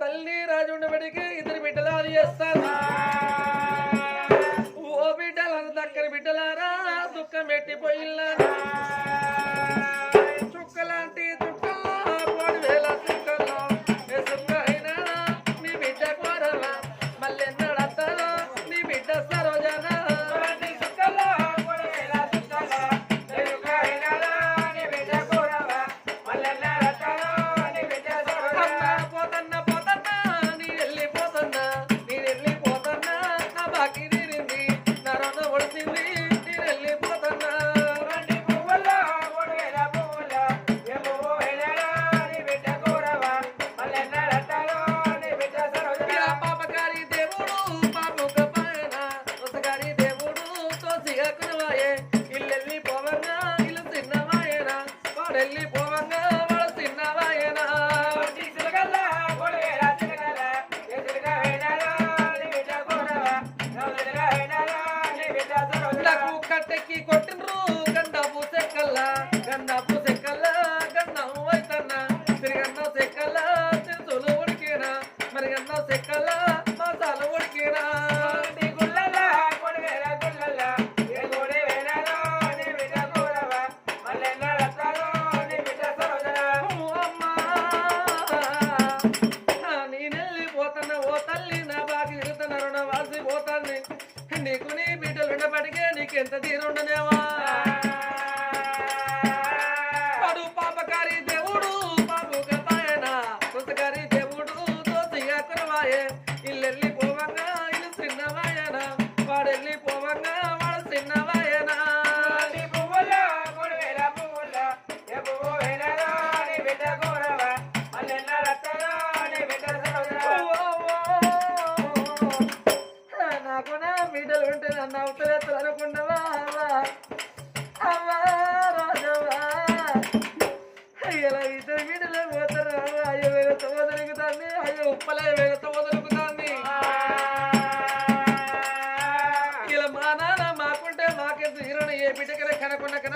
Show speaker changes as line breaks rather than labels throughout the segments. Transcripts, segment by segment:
తల్లి రాజు ఉండబడికి ఇద్దరు బిడ్డలు అది చేస్తాను ఓ బిడ్డలను దక్కని బిడ్డలారా దుఃఖం పెట్టిపోయిల్లారా వాడెల్లి పోవంగా వాడు తిన్నవాయేనా నాకు కట్టెక్కి నేనెళ్ళిపోతున్నా ఓ తల్లి నా బాకి ఇరుతున్న రుణ వాసి పోతాన్ని నీకు నీ బిడ్డలు ఉండబడికే నీకెంత తీరుండనేవా బిడ్డలు నన్ను అవుతలేదు అనుకున్నావా ఇలా ఇద్దరు పోతారు అయ్యో అయ్యో ఉప్పలే వేగతో వదులుకుతాంది ఇలా మా నాన్న మాకుంటే మాకెంత హీరోని ఏ బిడ్డకనే కనకుండా కన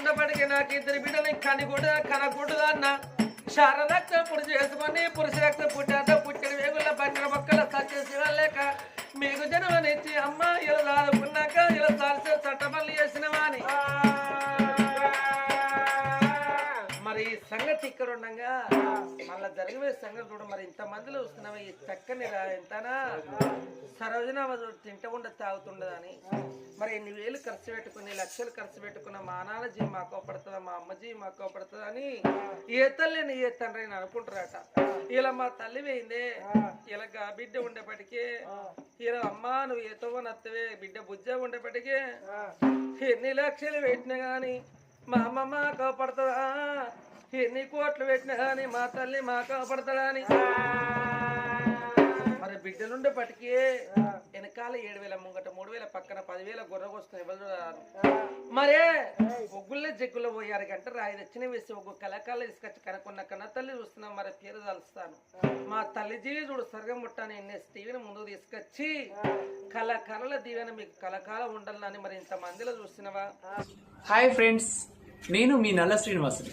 ఉన్నప్పటికీ నాకు ఇద్దరు బిడ్డని కనిగుడ కనకూడదు అన్న. శారదక్త పుడి చేసుకొని పురుష రక్త పుట్టాక పుట్టిన వేగుల పంచిన మొక్కల సత్య శివలేక మీకు జన్మనిచ్చి అమ్మ ఇలా దాదుకున్నాక ఇలా సాల్సే చట్టపల్లి చేసిన వాని సంగతి ఇక్కడ ఉండగా. మళ్ళా జరిగే సంగతి చూడ మరి ఇంత మందిలో వస్తున్నావా ఈ చక్కని రా ఎంతనా? సరోజన తింట ఉండ తాగుతుండదని. మరి ఎన్ని వేలు ఖర్చు పెట్టుకుని లక్షలు ఖర్చు పెట్టుకున్న మా నాన్న జీ మాకు పడుతుందా మా అమ్మ జీ మాకు పడుతుందా అని ఏ తల్లిని ఏ తండ్రి అని అనుకుంటారట ఇలా మా తల్లి పోయిందే. ఇలా బిడ్డ ఉండేపటికి ఇలా అమ్మ నువ్వు ఏతో నత్తవే బిడ్డ బుజ్జ ఉండేపటికి ఎన్ని లక్షలు పెట్టినా గాని మా అమ్మ మా కాపాడుతుందా? ఎన్ని కోట్లు పెట్టినా గాని మా తల్లి మా కాపాడుతుందా అని. మరి బిడ్డలుండే పటికి వెనకాల ఏడు వేల ముంగట మూడు వేల పక్కన పదివేల గొర్రెకు వస్తున్నాయి ఎవరు. మరే ఒగ్గుల్లో జగ్గుల్లో పోయారు గంట రాయి తెచ్చిన వేసి ఒక కళాకాల తీసుకొచ్చి కనుక్కున్న కన్న తల్లి చూస్తున్నాం మరి పేరు తలుస్తాను. మా తల్లి జీవి చూడు సర్గం ముట్టాను ఎన్ఎస్ టీవీని ముందుకు తీసుకొచ్చి కళ కళల దీవెన మీకు కళకాలం ఉండాలని మరి ఇంత మందిలో చూస్తున్నావా
హాయ్ ఫ్రెండ్స్ నేను మీ నల్ల శ్రీనివాసుని.